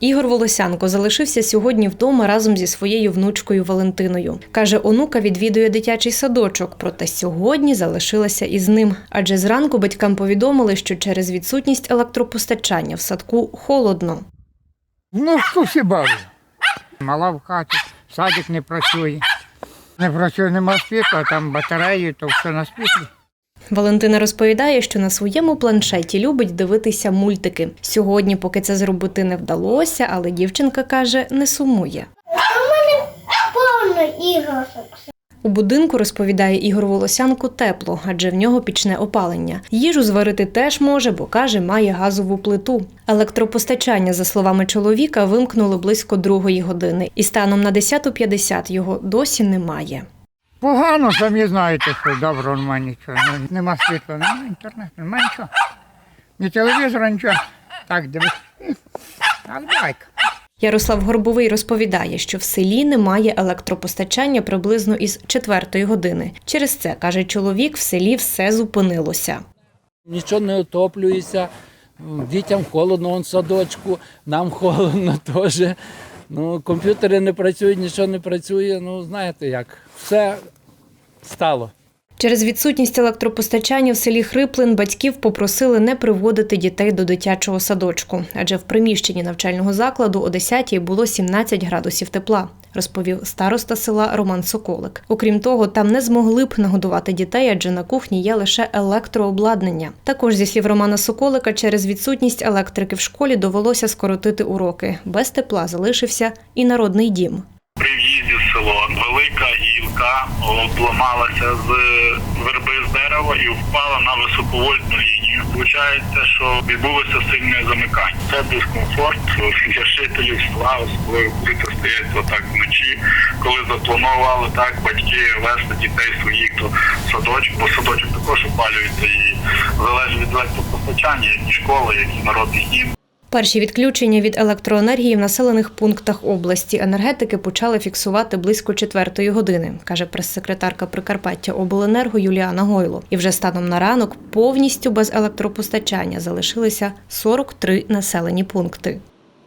Ігор Волосянко залишився сьогодні вдома разом зі своєю внучкою Валентиною. Каже, онука відвідує дитячий садочок, проте сьогодні залишилася із ним. Адже зранку батькам повідомили, що через відсутність електропостачання в садку холодно. Внучку всі бавлю. Мала в хаті, садик не працює. Не працює, нема світла, там батареї, то все на світлі. Валентина розповідає, що на своєму планшеті любить дивитися мультики. Сьогодні, поки це зробити не вдалося, але дівчинка каже, не сумує. повно іграшок. У будинку розповідає Ігор Волосянко тепло, адже в нього пічне опалення. Їжу зварити теж може, бо каже, має газову плиту. Електропостачання, за словами чоловіка, вимкнули близько другої години, і станом на 10.50 його досі немає. Погано, самі знаєте, що добре немає нічого. Ну, Нема світла, немає інтернету, немає нічого. Ні телевізора, нічого. Так, дивись. Але байка. Ярослав Горбовий розповідає, що в селі немає електропостачання приблизно із четвертої години. Через це каже чоловік, в селі все зупинилося. Нічого не отоплюється, дітям холодно он в садочку, нам холодно теж. Ну, комп'ютери не працюють, нічого не працює. Ну, знаєте як, все стало. Через відсутність електропостачання в селі Хриплин батьків попросили не приводити дітей до дитячого садочку, адже в приміщенні навчального закладу о 10-й було 17 градусів тепла, розповів староста села Роман Соколик. Окрім того, там не змогли б нагодувати дітей, адже на кухні є лише електрообладнання. Також зі слів Романа Соколика, через відсутність електрики в школі довелося скоротити уроки. Без тепла залишився і народний дім. При в'їзді в село велика гілка обламалася з верби з дерева і впала на високовольтну лінію. Получається, що відбулося сильне замикання. Це дискомфорт для жителів села, особливо коли так вночі, коли запланували так батьки вести дітей своїх до садочку, бо садочок також опалюється і залежить від електропостачання, як і школа, як і народний дім. Перші відключення від електроенергії в населених пунктах області енергетики почали фіксувати близько четвертої години, каже прес-секретарка Прикарпаття Обленерго Юліана Гойло. І вже станом на ранок повністю без електропостачання залишилися 43 населені пункти.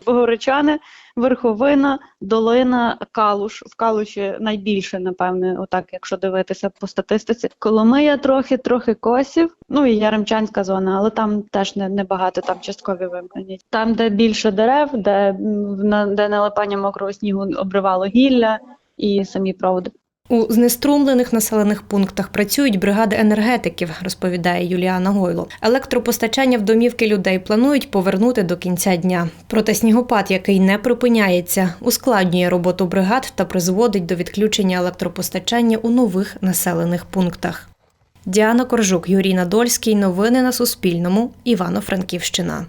Горичани, Верховина, Долина, Калуш. В Калуші найбільше, напевне, отак, якщо дивитися по статистиці. Коломия трохи, трохи косів. Ну і Яремчанська зона, але там теж не, небагато, там часткові вимкнені. Там, де більше дерев, де, на- де налипання мокрого снігу обривало гілля і самі проводи. У знеструмлених населених пунктах працюють бригади енергетиків, розповідає Юліана Гойло. Електропостачання в домівки людей планують повернути до кінця дня. Проте снігопад, який не припиняється, ускладнює роботу бригад та призводить до відключення електропостачання у нових населених пунктах. Діана Коржук, Юрій Надольський. Новини на Суспільному. Івано-Франківщина.